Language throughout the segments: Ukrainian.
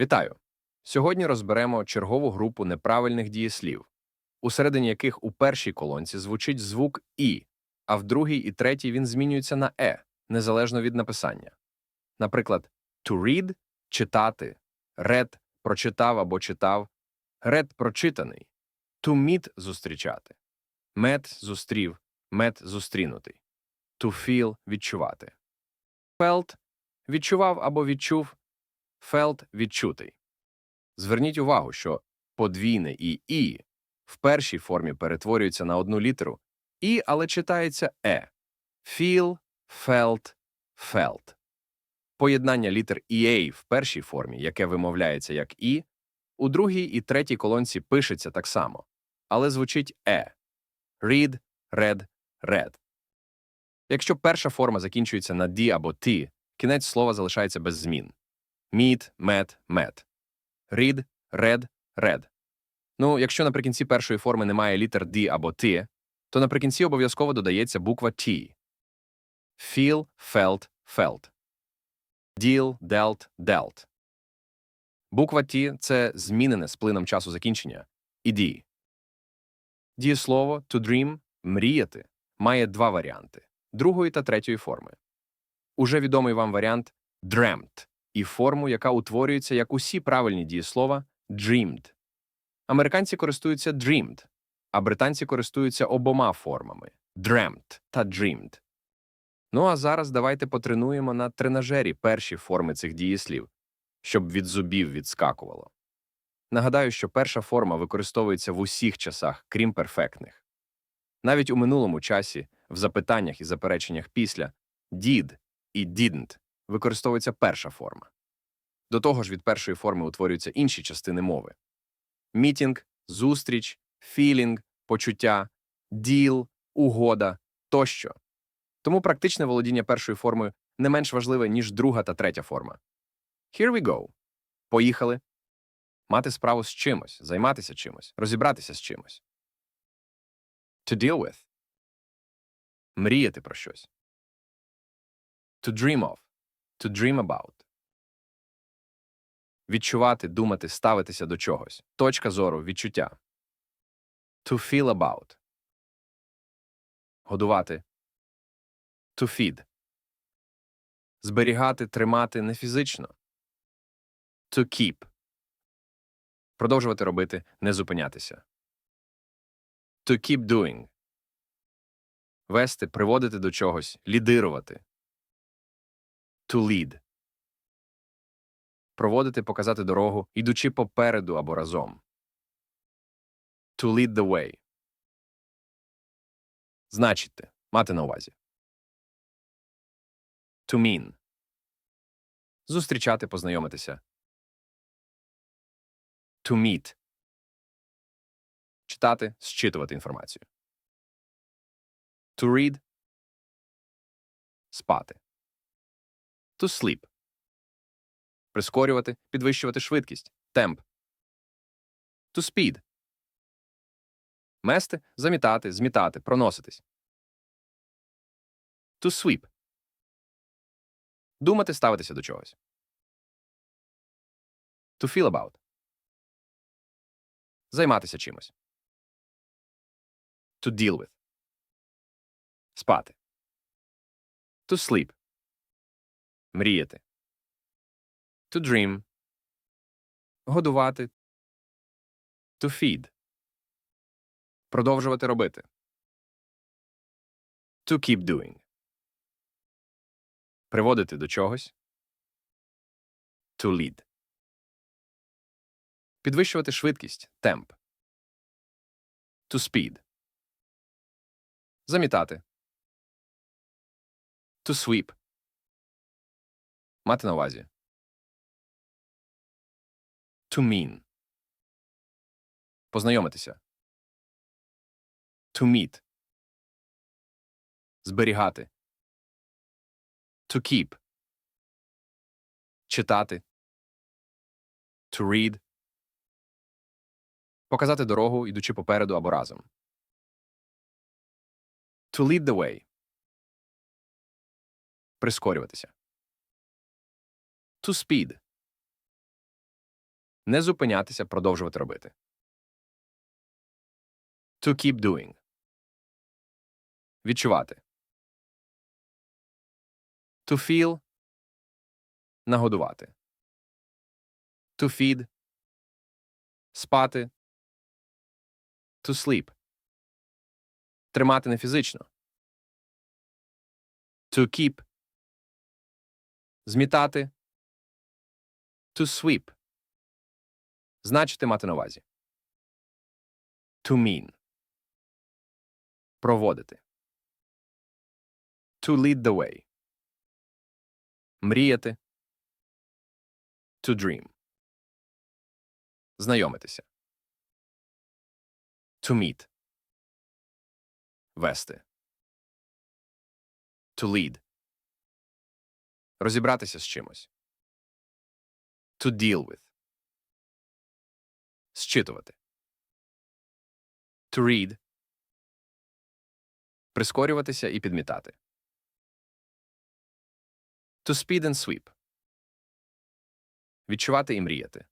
Вітаю! Сьогодні розберемо чергову групу неправильних дієслів, усередині яких у першій колонці звучить звук І, а в другій і третій він змінюється на Е, незалежно від написання. Наприклад, to read – читати, read – прочитав або читав, read – прочитаний, to meet – зустрічати, met – зустрів, met – зустрінутий, to feel – відчувати. Felt – відчував або відчув, felt – відчутий. Зверніть увагу, що подвійне і і в першій формі перетворюється на одну літеру і, але читається е. Feel, felt, felt. Поєднання літер EA в першій формі, яке вимовляється як і, у другій і третій колонці пишеться так само, але звучить е. Read, read, read. Якщо перша форма закінчується на «ді» або «ті», кінець слова залишається без змін. Meet, met, met. Read, read, read. Ну, якщо наприкінці першої форми немає літер D або T, то наприкінці обов'язково додається буква T. Feel, felt, felt. Deal, dealt, dealt. Буква T – це змінене з плином часу закінчення. І D. Дієслово to dream – мріяти має два варіанти другої та третьої форми. Уже відомий вам варіант dreamt і форму, яка утворюється як усі правильні дієслова dreamed. Американці користуються dreamed, а британці користуються обома формами dreamt та dreamed. Ну а зараз давайте потренуємо на тренажері перші форми цих дієслів, щоб від зубів відскакувало. Нагадаю, що перша форма використовується в усіх часах, крім перфектних. Навіть у минулому часі, в запитаннях і запереченнях після did і didn't використовується перша форма. До того ж, від першої форми утворюються інші частини мови мітінг, зустріч, філінг, почуття, діл, угода тощо. Тому практичне володіння першою формою не менш важливе, ніж друга та третя форма. Here we go. Поїхали. Мати справу з чимось, займатися чимось, розібратися з чимось. To deal with. Мріяти про щось. To dream of. To dream about. Відчувати, думати, ставитися до чогось. Точка зору, відчуття. To feel about. Годувати. To feed. Зберігати, тримати не фізично. To keep. Продовжувати робити, не зупинятися. To keep doing. Вести, приводити до чогось, лідирувати. To lead. Проводити, показати дорогу, ідучи попереду або разом. To lead the way. Значити. Мати на увазі. To mean. Зустрічати, познайомитися. To meet. Читати, зчитувати інформацію. To read. Спати. To sleep. Прискорювати, підвищувати швидкість. Темп. To speed. Мести, замітати, змітати, проноситись. To sweep. Думати, ставитися до чогось. To feel about. Займатися чимось. To deal with. Спати. To sleep. Мріяти. To dream. Годувати. To feed. Продовжувати робити. To keep doing. Приводити до чогось. To lead. Підвищувати швидкість. Темп. To speed. Замітати. To sweep. Мати на увазі. To mean. Познайомитися. To meet. Зберігати. To keep. Читати. To read. Показати дорогу, ідучи попереду або разом. To lead the way. Прискорюватися. To speed. Не зупинятися, продовжувати робити. To keep doing. Відчувати. To feel. Нагодувати. To feed. Спати. To sleep. Тримати не фізично. To keep. Змітати. To sweep. Значити мати на увазі. To mean. Проводити. To lead the way. Мріяти. To dream. Знайомитися. To meet. Вести. To lead. Розібратися з чимось. To deal with. Зчитувати. To read. Прискорюватися і підмітати. To speed and sweep. Відчувати і мріяти.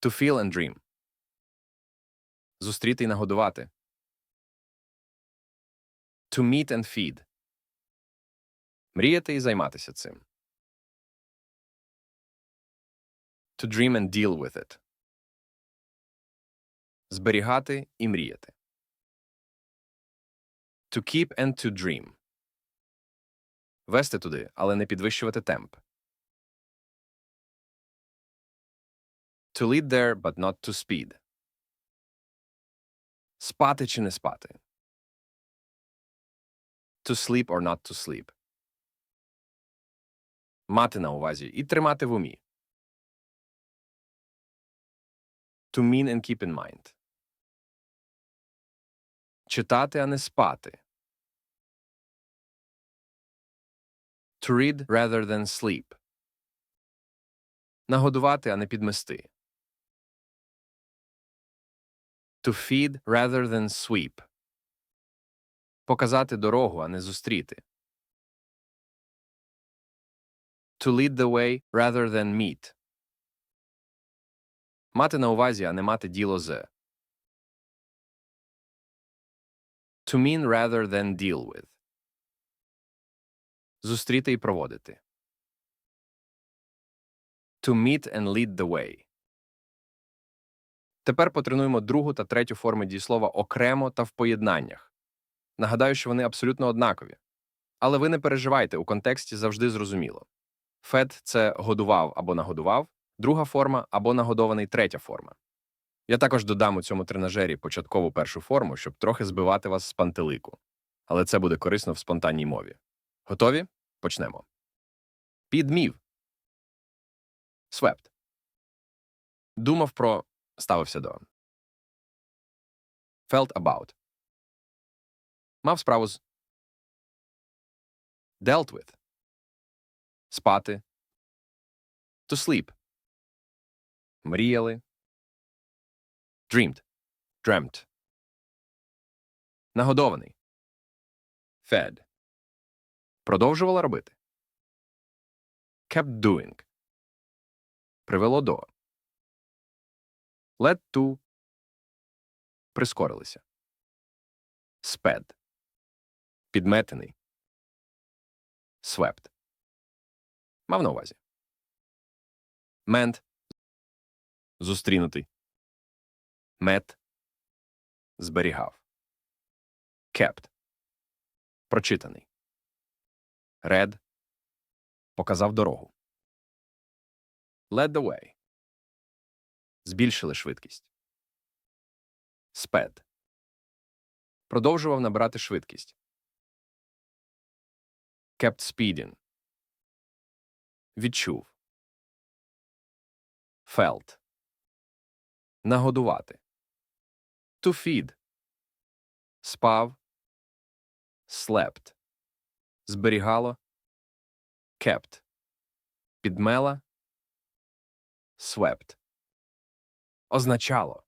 To feel and dream. Зустріти і нагодувати. To meet and feed. Мріяти і займатися цим. To dream and deal with it. Зберігати і мріяти. To keep and to dream. Вести туди, але не підвищувати темп. To lead there, but not to speed. Спати чи не спати. To sleep or not to sleep. Мати на увазі і тримати в умі. To mean and keep in mind. Читати, а не спати. To read rather than sleep. Нагодувати, а не підмести. To feed rather than sweep. Показати дорогу, а не зустріти. To lead the way rather than meet. Мати на увазі, а не мати діло з. To mean rather than deal with. Зустріти і проводити. To meet and lead the way. Тепер потренуємо другу та третю форми дієслова окремо та в поєднаннях. Нагадаю, що вони абсолютно однакові. Але ви не переживайте, у контексті завжди зрозуміло. Фед це годував або нагодував, друга форма або нагодований третя форма. Я також додам у цьому тренажері початкову першу форму, щоб трохи збивати вас з пантелику. Але це буде корисно в спонтанній мові. Готові? Почнемо. Підмів. Свепт. Думав про. Ставився до. Felt about. Мав справу з. Dealt with. Спати. To sleep. Мріяли. Dreamed. Dreamt. Нагодований. Fed. Продовжувала робити. Kept doing. Привело до. Led to. Прискорилися. Sped. Підметений. Swept. Мав на увазі. Meant. Зустрінутий. Met. Зберігав. Kept. Прочитаний. Read. Показав дорогу. Led the way. Збільшили швидкість. Sped. Продовжував набирати швидкість. Kept speeding. Відчув. Felt. Нагодувати. To feed. Спав. Slept. Зберігало. Kept. Підмела. Swept. Означало.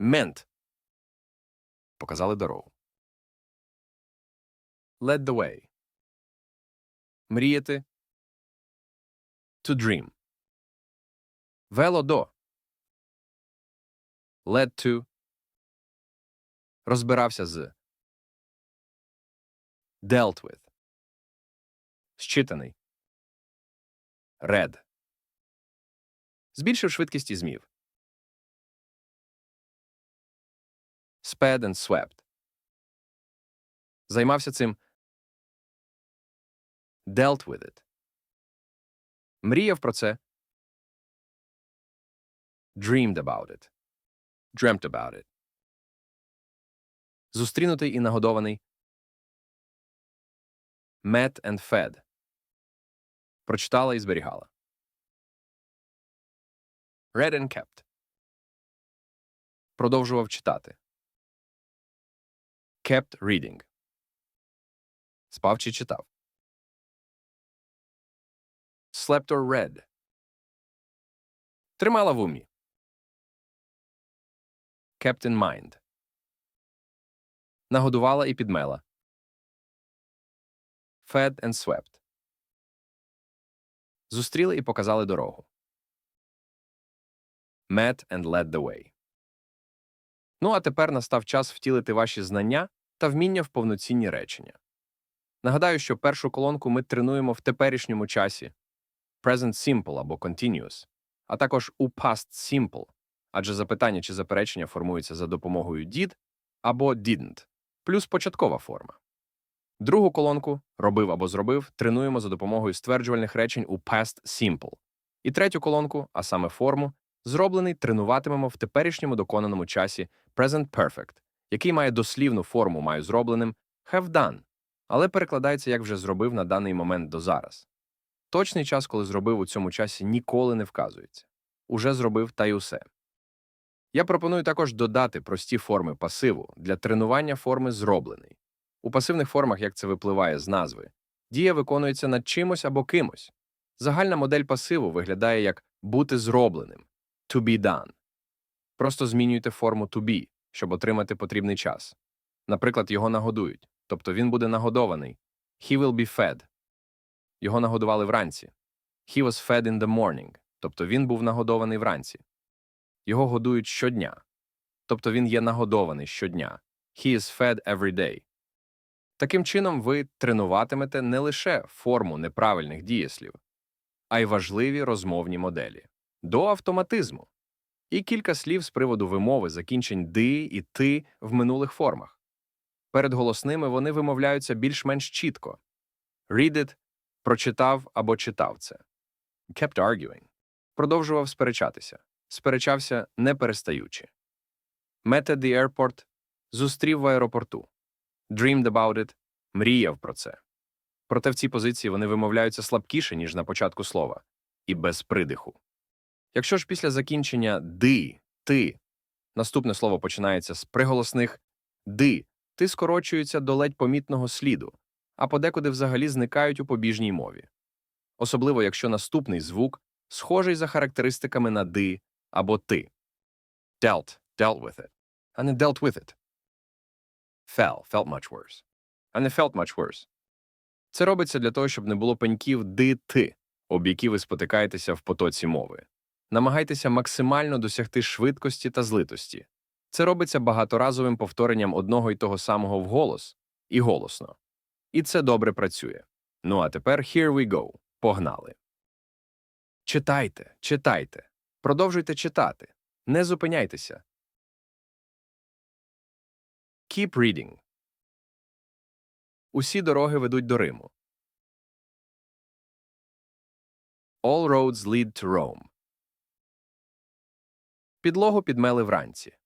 Meant. Показали дорогу. Led the way. Мріяти. To dream. Вело до. Led to. Розбирався з. Dealt with. Считаний. Read. Збільшив швидкість і змів. Sped and swept. Займався цим. Dealt with it. Мріяв про це. Dreamed about it. Dreamt about it. Зустрінутий і нагодований. Met and fed. Прочитала і зберігала. Read and kept. Продовжував читати. Kept reading. Спав чи читав. Slept or read. Тримала в умі. Kept in mind. Нагодувала і підмела. Fed and swept. Зустріли і показали дорогу. Met and led the way. Ну а тепер настав час втілити ваші знання та вміння в повноцінні речення. Нагадаю, що першу колонку ми тренуємо в теперішньому часі present simple або continuous, а також у past simple, адже запитання чи заперечення формуються за допомогою did або didn't, плюс початкова форма. Другу колонку робив або зробив тренуємо за допомогою стверджувальних речень у past simple. І третю колонку, а саме форму, зроблений тренуватимемо в теперішньому доконаному часі present perfect, який має дослівну форму маю зробленим have done, але перекладається як вже зробив на даний момент до зараз. Точний час, коли зробив у цьому часі, ніколи не вказується. Уже зробив та й усе. Я пропоную також додати прості форми пасиву для тренування форми зроблений. У пасивних формах, як це випливає з назви, дія виконується над чимось або кимось. Загальна модель пасиву виглядає як бути зробленим to be done. Просто змінюйте форму to be, щоб отримати потрібний час. Наприклад, його нагодують, тобто він буде нагодований. He will be fed. Його нагодували вранці. He was fed in the morning, тобто він був нагодований вранці. Його годують щодня, тобто він є нагодований щодня. He is fed every day. Таким чином, ви тренуватимете не лише форму неправильних дієслів, а й важливі розмовні моделі до автоматизму і кілька слів з приводу вимови закінчень ди і ти в минулих формах. Перед голосними вони вимовляються більш-менш чітко. Read it – прочитав або читав це. Kept arguing – продовжував сперечатися. Сперечався не перестаючи. Met at the airport – зустрів в аеропорту. Dreamed about it – мріяв про це. Проте в цій позиції вони вимовляються слабкіше, ніж на початку слова, і без придиху. Якщо ж після закінчення ди, ти наступне слово починається з приголосних ди, ти скорочуються до ледь помітного сліду, а подекуди взагалі зникають у побіжній мові. Особливо якщо наступний звук схожий за характеристиками на ди або ти. Dealt, dealt with it, а не dealt with it. Fell, felt much worse, а не felt much worse. Це робиться для того, щоб не було пеньків ди-ти, об які ви спотикаєтеся в потоці мови. Намагайтеся максимально досягти швидкості та злитості. Це робиться багаторазовим повторенням одного й того самого вголос і голосно. І це добре працює. Ну а тепер here we go. Погнали. Читайте, читайте. Продовжуйте читати. Не зупиняйтеся. Keep reading. Усі дороги ведуть до Риму. All roads lead to Rome. Підлогу підмели вранці.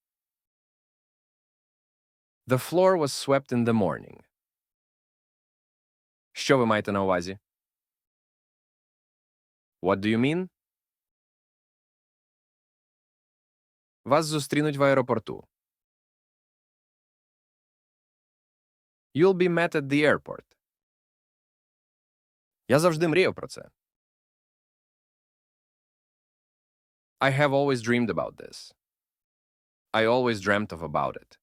The floor was swept in the morning. Що ви маєте на увазі? What do you mean? Вас зустрінуть в аеропорту. You'll be met at the airport. Я завжди мріяв про це. I have always dreamed about this. I always dreamt of about it.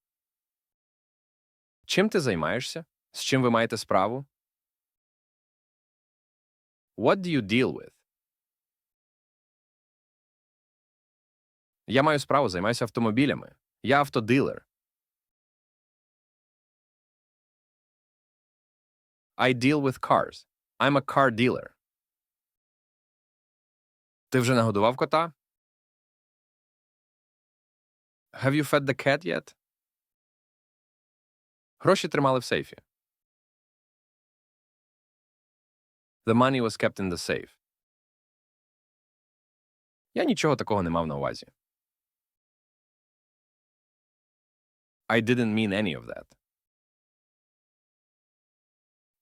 Чим ти займаєшся? З чим ви маєте справу? What do you deal with? Я маю справу, займаюся автомобілями. Я автодилер. I deal with cars. I'm a car dealer. Ти вже нагодував кота? Have you fed the cat yet? Гроші тримали в сейфі. The money was kept in the safe. Я нічого такого не мав на увазі. I didn't mean any of that.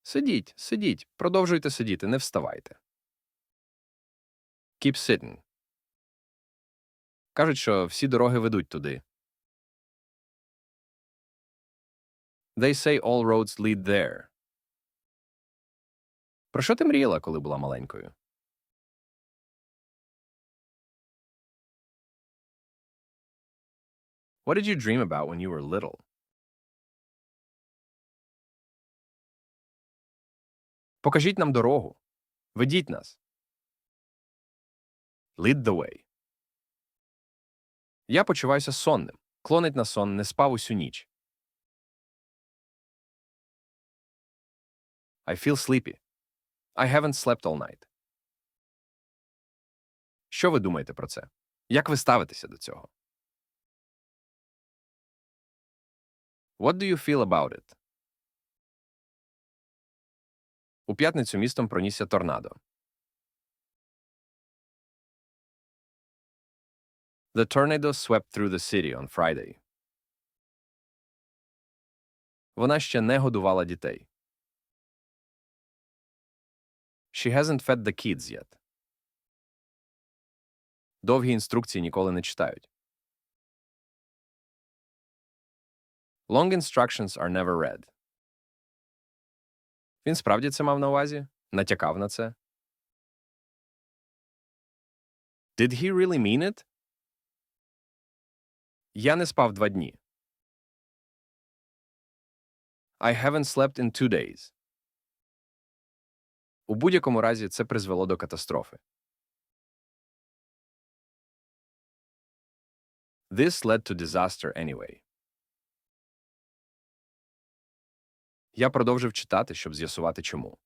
Сидіть, сидіть, продовжуйте сидіти, не вставайте. Keep sitting. Кажуть, що всі дороги ведуть туди. They say all roads lead there. Про що ти мріяла, коли була маленькою? What did you dream about when you were little? Покажіть нам дорогу. Ведіть нас. Lead the way. Я почуваюся сонним. Клонить на сон, не спав усю ніч. I feel sleepy. I haven't slept all night. Що ви думаєте про це? Як ви ставитеся до цього? What do you feel about it? У п'ятницю містом пронісся торнадо. The tornado swept through the city on Friday. Вона ще не годувала дітей. She hasn't fed the kids yet. Довгі інструкції ніколи не читають. Long instructions are never read. Він справді це мав на увазі? Натякав на це? Did he really mean it? Я не спав два дні. I haven't slept in two days. У будь-якому разі це призвело до катастрофи. This led to disaster anyway. Я продовжив читати, щоб з'ясувати чому.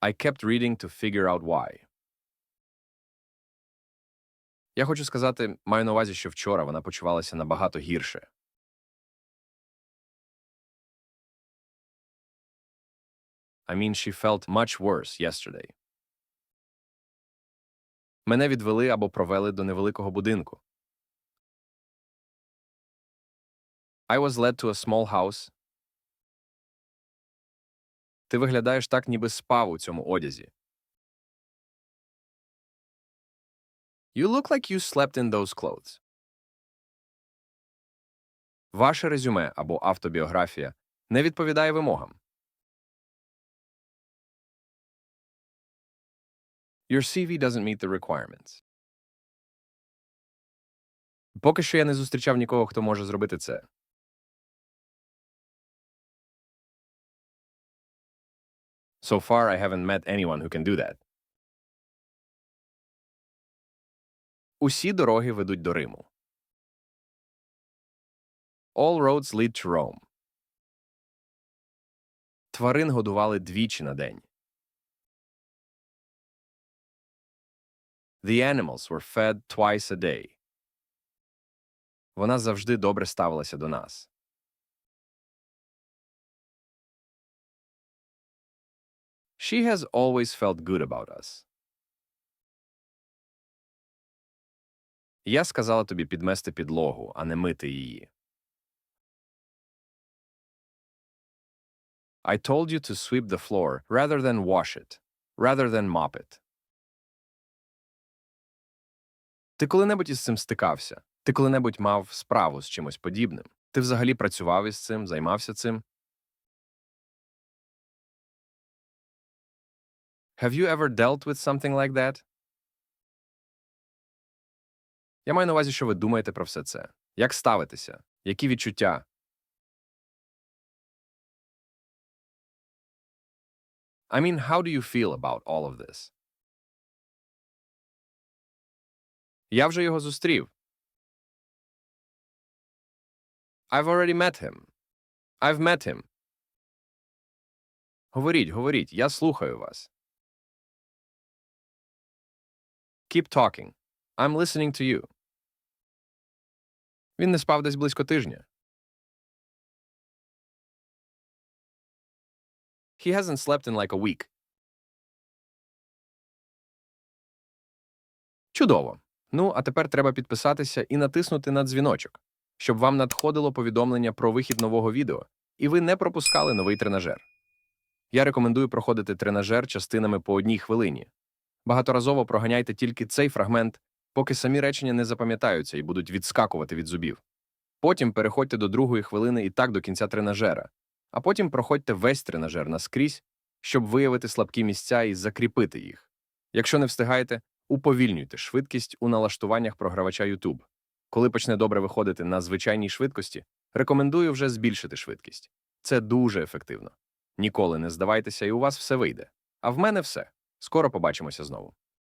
I kept reading to figure out why. Я хочу сказати, маю на увазі, що вчора вона почувалася набагато гірше. I mean, she felt much worse yesterday. Мене відвели або провели до невеликого будинку. I was led to a small house. Ти виглядаєш так, ніби спав у цьому одязі. You look like you slept in those clothes. Ваше резюме або автобіографія не відповідає вимогам. Your CV doesn't meet the requirements. Поки що я не зустрічав нікого, хто може зробити це. So far, I haven't met anyone who can do that. Усі дороги ведуть до Риму. All roads lead to Rome. Тварин годували двічі на день. The animals were fed twice a day. Вона завжди добре ставилася до нас. She has always felt good about us. Я сказала тобі підмести підлогу, а не мити її. I told you to sweep the floor rather than wash it, rather than mop it. Ти коли-небудь із цим стикався? Ти коли-небудь мав справу з чимось подібним? Ти взагалі працював із цим, займався цим? Have you ever dealt with something like that? Я маю на увазі, що ви думаєте про все це. Як ставитеся? Які відчуття? I mean, how do you feel about all of this? Я вже його зустрів. I've already met him. I've met him. Говоріть, говоріть, я слухаю вас. Keep talking. I'm listening to you. Він не спав десь близько тижня. He hasn't slept in like a week. Чудово. Ну, а тепер треба підписатися і натиснути на дзвіночок, щоб вам надходило повідомлення про вихід нового відео, і ви не пропускали новий тренажер. Я рекомендую проходити тренажер частинами по одній хвилині. Багаторазово проганяйте тільки цей фрагмент, поки самі речення не запам'ятаються і будуть відскакувати від зубів. Потім переходьте до другої хвилини і так до кінця тренажера, а потім проходьте весь тренажер наскрізь, щоб виявити слабкі місця і закріпити їх. Якщо не встигаєте, уповільнюйте швидкість у налаштуваннях програвача YouTube. Коли почне добре виходити на звичайній швидкості, рекомендую вже збільшити швидкість. Це дуже ефективно. Ніколи не здавайтеся, і у вас все вийде. А в мене все. Скоро побачимося знову.